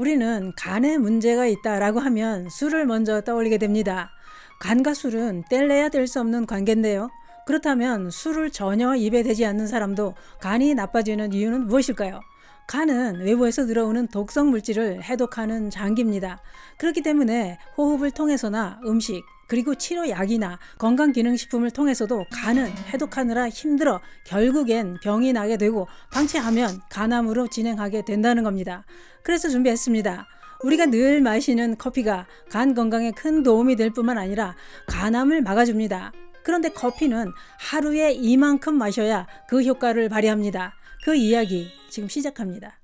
우리는 간에 문제가 있다라고 하면 술을 먼저 떠올리게 됩니다. 간과 술은 뗄래야 뗄 수 없는 관계인데요. 그렇다면 술을 전혀 입에 대지 않는 사람도 간이 나빠지는 이유는 무엇일까요? 간은 외부에서 들어오는 독성 물질을 해독하는 장기입니다. 그렇기 때문에 호흡을 통해서나 음식, 그리고 치료약이나 건강기능식품을 통해서도 간은 해독하느라 힘들어 결국엔 병이 나게 되고 방치하면 간암으로 진행하게 된다는 겁니다. 그래서 준비했습니다. 우리가 늘 마시는 커피가 간 건강에 큰 도움이 될 뿐만 아니라 간암을 막아줍니다. 그런데 커피는 하루에 이만큼 마셔야 그 효과를 발휘합니다. 그 이야기 지금 시작합니다.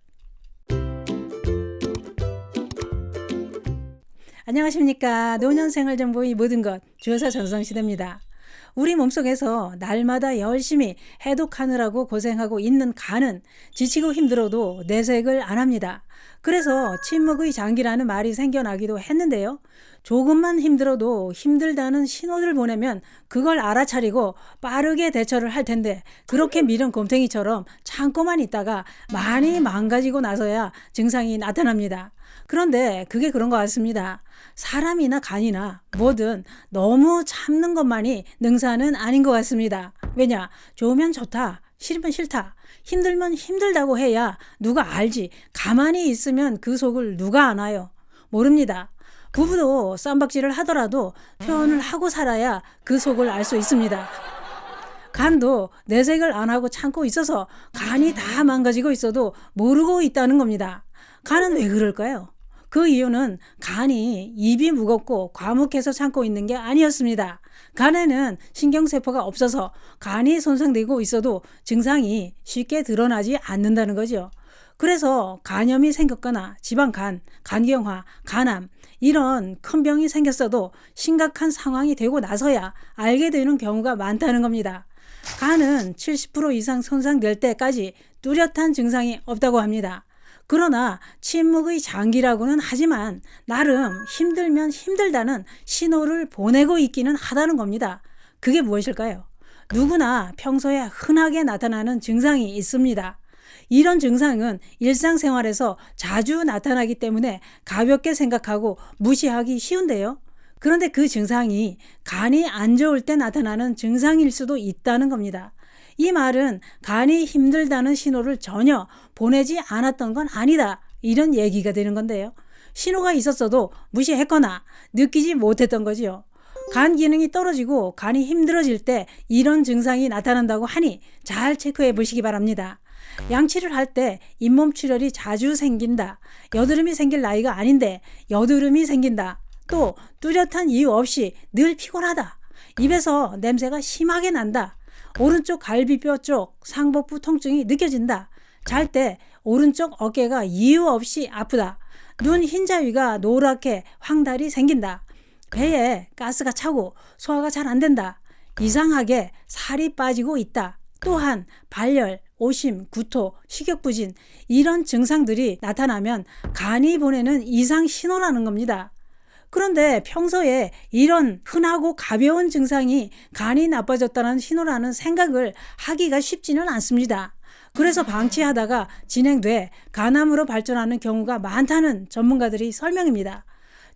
안녕하십니까. 노년생활정보의 모든 것 주여사 전성시대입니다. 우리 몸속에서 날마다 열심히 해독하느라고 고생하고 있는 간은 지치고 힘들어도 내색을 안 합니다. 그래서 침묵의 장기라는 말이 생겨나기도 했는데요. 조금만 힘들어도 힘들다는 신호를 보내면 그걸 알아차리고 빠르게 대처를 할 텐데 그렇게 미련 곰탱이처럼 참고만 있다가 많이 망가지고 나서야 증상이 나타납니다. 그런데 그게 그런 것 같습니다. 사람이나 간이나 뭐든 너무 참는 것만이 능사는 아닌 것 같습니다. 왜냐? 좋으면 좋다. 싫으면 싫다. 힘들면 힘들다고 해야 누가 알지. 가만히 있으면 그 속을 누가 아나요? 모릅니다. 부부도 쌈박질을 하더라도 표현을 하고 살아야 그 속을 알 수 있습니다. 간도 내색을 안 하고 참고 있어서 간이 다 망가지고 있어도 모르고 있다는 겁니다. 간은 왜 그럴까요? 그 이유는 간이 입이 무겁고 과묵해서 참고 있는 게 아니었습니다. 간에는 신경세포가 없어서 간이 손상되고 있어도 증상이 쉽게 드러나지 않는다는 거죠. 그래서 간염이 생겼거나 지방간, 간경화, 간암 이런 큰 병이 생겼어도 심각한 상황이 되고 나서야 알게 되는 경우가 많다는 겁니다. 간은 70% 이상 손상될 때까지 뚜렷한 증상이 없다고 합니다. 그러나 침묵의 장기라고는 하지만 나름 힘들면 힘들다는 신호를 보내고 있기는 하다는 겁니다. 그게 무엇일까요? 누구나 평소에 흔하게 나타나는 증상이 있습니다. 이런 증상은 일상생활에서 자주 나타나기 때문에 가볍게 생각하고 무시하기 쉬운데요. 그런데 그 증상이 간이 안 좋을 때 나타나는 증상일 수도 있다는 겁니다. 이 말은 간이 힘들다는 신호를 전혀 보내지 않았던 건 아니다. 이런 얘기가 되는 건데요. 신호가 있었어도 무시했거나 느끼지 못했던 거지요. 간 기능이 떨어지고 간이 힘들어질 때 이런 증상이 나타난다고 하니 잘 체크해 보시기 바랍니다. 양치를 할 때 잇몸 출혈이 자주 생긴다. 여드름이 생길 나이가 아닌데 여드름이 생긴다. 또 뚜렷한 이유 없이 늘 피곤하다. 입에서 냄새가 심하게 난다. 오른쪽 갈비뼈 쪽 상복부 통증이 느껴진다. 잘 때 오른쪽 어깨가 이유 없이 아프다. 눈 흰자위가 노랗게 황달이 생긴다. 배에 가스가 차고 소화가 잘 안 된다. 이상하게 살이 빠지고 있다. 또한 발열, 오심, 구토, 식욕부진 이런 증상들이 나타나면 간이 보내는 이상 신호라는 겁니다. 그런데 평소에 이런 흔하고 가벼운 증상이 간이 나빠졌다는 신호라는 생각을 하기가 쉽지는 않습니다. 그래서 방치하다가 진행돼 간암으로 발전하는 경우가 많다는 전문가들이 설명입니다.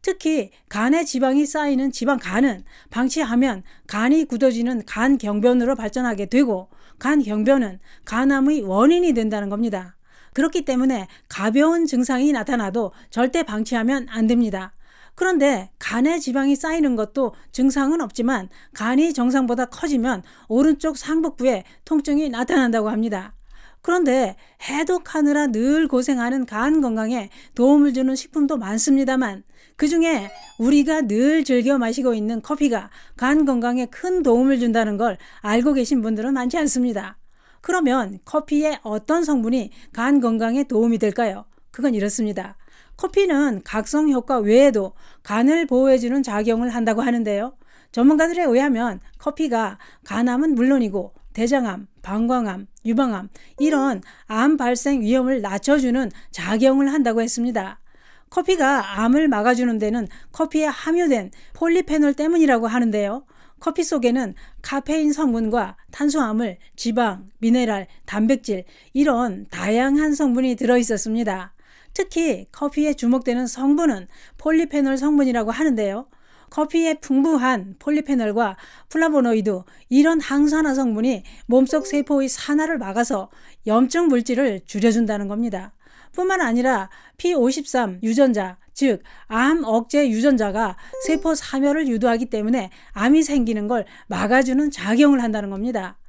특히 간에 지방이 쌓이는 지방 간은 방치하면 간이 굳어지는 간 경변으로 발전하게 되고 간 경변은 간암의 원인이 된다는 겁니다. 그렇기 때문에 가벼운 증상이 나타나도 절대 방치하면 안 됩니다. 그런데 간에 지방이 쌓이는 것도 증상은 없지만 간이 정상보다 커지면 오른쪽 상복부에 통증이 나타난다고 합니다. 그런데 해독하느라 늘 고생하는 간 건강에 도움을 주는 식품도 많습니다만 그 중에 우리가 늘 즐겨 마시고 있는 커피가 간 건강에 큰 도움을 준다는 걸 알고 계신 분들은 많지 않습니다. 그러면 커피의 어떤 성분이 간 건강에 도움이 될까요? 그건 이렇습니다. 커피는 각성 효과 외에도 간을 보호해주는 작용을 한다고 하는데요. 전문가들에 의하면 커피가 간암은 물론이고 대장암, 방광암, 유방암 이런 암 발생 위험을 낮춰주는 작용을 한다고 했습니다. 커피가 암을 막아주는 데는 커피에 함유된 폴리페놀 때문이라고 하는데요. 커피 속에는 카페인 성분과 탄수화물, 지방, 미네랄, 단백질 이런 다양한 성분이 들어 있었습니다. 특히 커피에 주목되는 성분은 폴리페놀 성분이라고 하는데요. 커피의 풍부한 폴리페놀과 플라보노이드 이런 항산화 성분이 몸속 세포의 산화를 막아서 염증 물질을 줄여준다는 겁니다. 뿐만 아니라 P53 유전자, 즉 암 억제 유전자가 세포 사멸을 유도하기 때문에 암이 생기는 걸 막아주는 작용을 한다는 겁니다.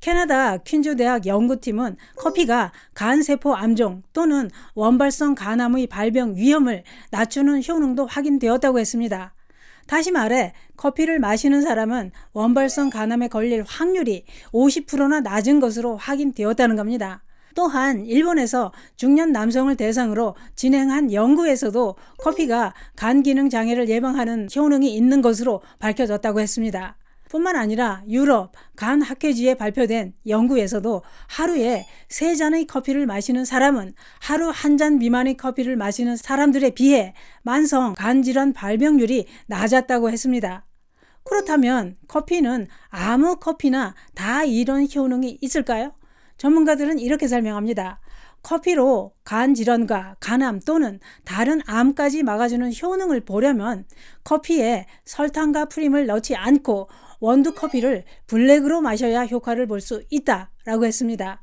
캐나다 퀸즈 대학 연구팀은 커피가 간세포 암종 또는 원발성 간암의 발병 위험을 낮추는 효능도 확인되었다고 했습니다. 다시 말해 커피를 마시는 사람은 원발성 간암에 걸릴 확률이 50%나 낮은 것으로 확인되었다는 겁니다. 또한 일본에서 중년 남성을 대상으로 진행한 연구에서도 커피가 간 기능 장애를 예방하는 효능이 있는 것으로 밝혀졌다고 했습니다. 뿐만 아니라 유럽 간 학회지에 발표된 연구에서도 하루에 세 잔의 커피를 마시는 사람은 하루 한 잔 미만의 커피를 마시는 사람들에 비해 만성 간 질환 발병률이 낮았다고 했습니다. 그렇다면 커피는 아무 커피나 다 이런 효능이 있을까요? 전문가들은 이렇게 설명합니다. 커피로 간 질환과 간암 또는 다른 암까지 막아주는 효능을 보려면 커피에 설탕과 프림을 넣지 않고 원두 커피를 블랙으로 마셔야 효과를 볼 수 있다라고 했습니다.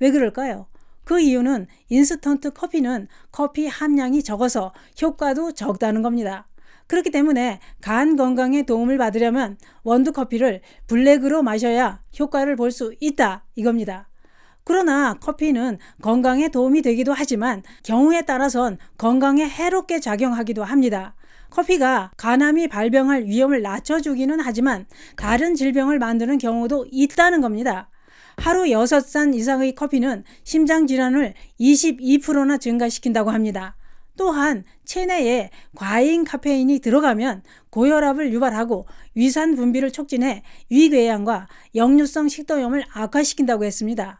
왜 그럴까요? 그 이유는 인스턴트 커피는 커피 함량이 적어서 효과도 적다는 겁니다. 그렇기 때문에 간 건강에 도움을 받으려면 원두 커피를 블랙으로 마셔야 효과를 볼 수 있다 이겁니다. 그러나 커피는 건강에 도움이 되기도 하지만 경우에 따라선 건강에 해롭게 작용하기도 합니다. 커피가 간암이 발병할 위험을 낮춰주기는 하지만 다른 질병을 만드는 경우도 있다는 겁니다. 하루 6잔 이상의 커피는 심장 질환을 22%나 증가시킨다고 합니다. 또한 체내에 과잉 카페인이 들어가면 고혈압을 유발하고 위산 분비를 촉진해 위궤양과 역류성 식도염을 악화시킨다고 했습니다.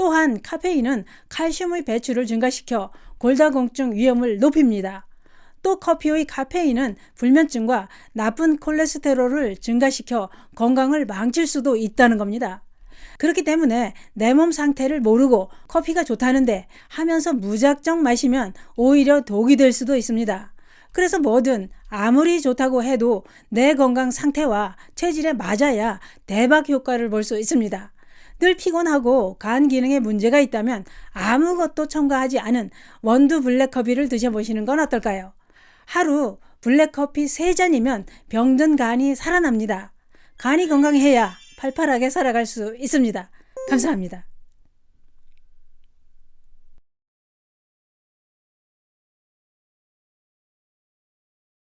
또한 카페인은 칼슘의 배출을 증가시켜 골다공증 위험을 높입니다. 또 커피의 카페인은 불면증과 나쁜 콜레스테롤을 증가시켜 건강을 망칠 수도 있다는 겁니다. 그렇기 때문에 내 몸 상태를 모르고 커피가 좋다는데 하면서 무작정 마시면 오히려 독이 될 수도 있습니다. 그래서 뭐든 아무리 좋다고 해도 내 건강 상태와 체질에 맞아야 대박 효과를 볼 수 있습니다. 늘 피곤하고 간 기능에 문제가 있다면 아무것도 첨가하지 않은 원두 블랙커피를 드셔보시는 건 어떨까요? 하루 블랙커피 3잔이면 병든 간이 살아납니다. 간이 건강해야 팔팔하게 살아갈 수 있습니다. 감사합니다.